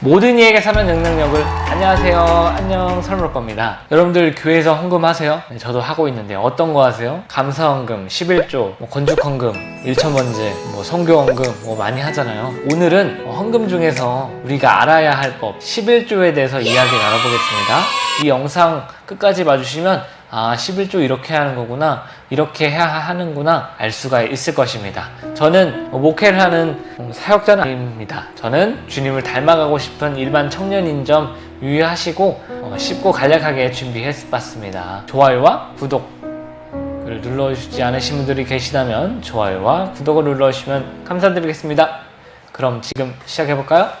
모든 이에게 사는 능력력을. 안녕하세요. 안녕. 설물 겁니다. 여러분들 교회에서 헌금하세요? 네, 저도 하고 있는데 어떤 거 하세요? 감사헌금, 11조, 뭐 건축헌금, 일천번제, 뭐 성교헌금 뭐 많이 하잖아요. 오늘은 헌금 중에서 우리가 알아야 할 법 11조에 대해서 이야기 나눠보겠습니다. 이 영상 끝까지 봐주시면 아 11조 이렇게 하는 거구나 이렇게 해야 하는구나 알 수가 있을 것입니다. 저는 목회를 하는 사역자는 아닙니다. 저는 주님을 닮아가고 싶은 일반 청년인 점 유의하시고 어, 쉽고 간략하게 준비해봤습니다. 좋아요와 구독 을 눌러주지 않으신 분들이 계시다면 좋아요와 구독을 눌러주시면 감사드리겠습니다. 그럼 지금 시작해볼까요?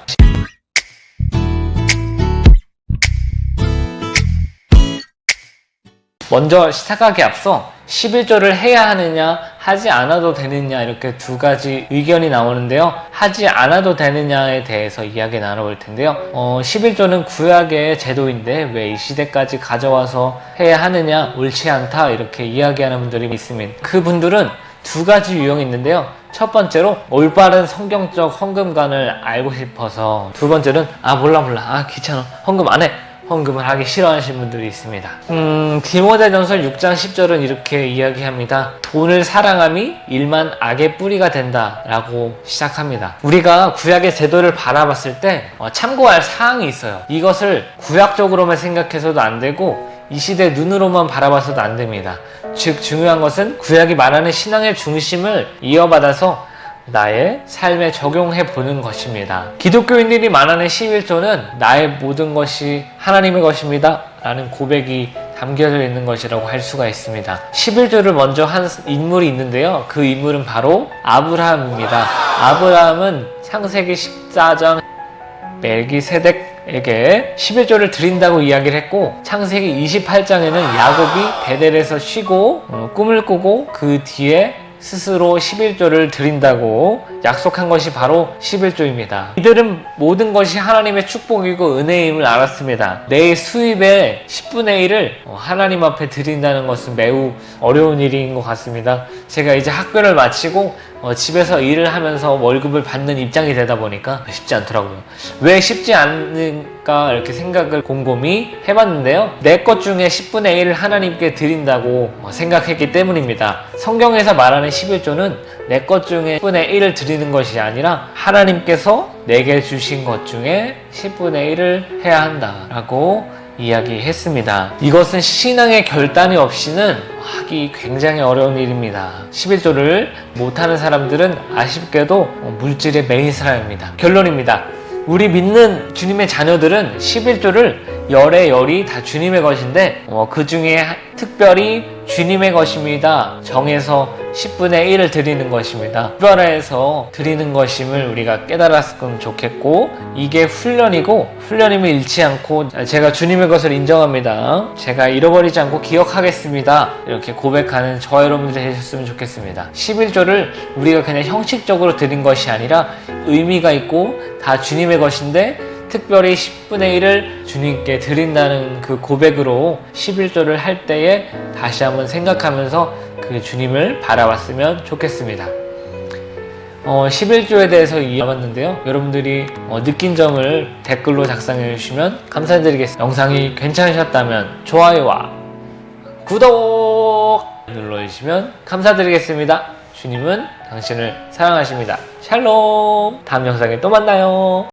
먼저 시작하기 앞서 11조를 해야 하느냐 하지 않아도 되느냐 이렇게 두 가지 의견이 나오는데요. 하지 않아도 되느냐에 대해서 이야기 나눠볼 텐데요. 어, 11조는 구약의 제도인데 왜 이 시대까지 가져와서 해야 하느냐 옳지 않다 이렇게 이야기하는 분들이 있습니다. 그분들은 두 가지 유형이 있는데요. 첫 번째로 올바른 성경적 헌금관을 알고 싶어서 두 번째는 아 몰라 몰라. 아 귀찮아. 헌금 안해 헌금을 하기 싫어하시는 분들이 있습니다. 음, 디모데전서 6장 10절은 이렇게 이야기합니다. 돈을 사랑함이 일만 악의 뿌리가 된다라고 시작합니다. 우리가 구약의 제도를 바라봤을 때 어, 참고할 사항이 있어요. 이것을 구약적으로만 생각해서도 안 되고 이 시대 눈으로만 바라봐서도 안 됩니다. 즉 중요한 것은 구약이 말하는 신앙의 중심을 이어받아서 나의 삶에 적용해 보는 것입니다. 기독교인들이 말하는 11조는 나의 모든 것이 하나님의 것입니다. 라는 고백이 담겨져 있는 것이라고 할 수가 있습니다. 11조를 먼저 한 인물이 있는데요. 그 인물은 바로 아브라함입니다. 아브라함은 창세기 14장 멜기세덱에게 11조를 드린다고 이야기를 했고 창세기 28장에는 야곱이 베델에서 쉬고 어, 꿈을 꾸고 그 뒤에 스스로 11조를 드린다고 약속한 것이 바로 11조입니다. 이들은 모든 것이 하나님의 축복이고 은혜임을 알았습니다. 내 수입의 10분의 1을 하나님 앞에 드린다는 것은 매우 어려운 일인 것 같습니다. 제가 이제 학교를 마치고 어, 집에서 일을 하면서 월급을 받는 입장이 되다 보니까 쉽지 않더라고요. 왜 쉽지 않을까 이렇게 생각을 곰곰이 해봤는데요. 내 것 중에 10분의 1을 하나님께 드린다고 어, 생각했기 때문입니다. 성경에서 말하는 11조는 내 것 중에 10분의 1을 드리는 것이 아니라 하나님께서 내게 주신 것 중에 10분의 1을 해야 한다라고 이야기했습니다. 이것은 신앙의 결단이 없이는 하기 굉장히 어려운 일입니다. 11조를 못하는 사람들은 아쉽게도 물질의 메인 사람입니다. 결론입니다. 우리 믿는 주님의 자녀들은 11조를 열의 열이 다 주님의 것인데 어, 그 중에 특별히 주님의 것입니다. 정해서 10분의 1을 드리는 것입니다. 특별해서 드리는 것임을 우리가 깨달았으면 좋겠고 이게 훈련이고 훈련임을 잃지 않고 제가 주님의 것을 인정합니다. 제가 잃어버리지 않고 기억하겠습니다. 이렇게 고백하는 저와 여러분들이 되셨으면 좋겠습니다. 11조를 우리가 그냥 형식적으로 드린 것이 아니라 의미가 있고 다 주님의 것인데 특별히 10분의 1을 주님께 드린다는 그 고백으로 11조를 할 때에 다시 한번 생각하면서 그 주님을 바라봤으면 좋겠습니다. 어, 11조에 대해서 이해해봤는데요. 여러분들이 어, 느낀 점을 댓글로 작성해 주시면 감사드리겠습니다. 영상이 괜찮으셨다면 좋아요와 구독 눌러주시면 감사드리겠습니다. 주님은 당신을 사랑하십니다. 샬롬! 다음 영상에 또 만나요.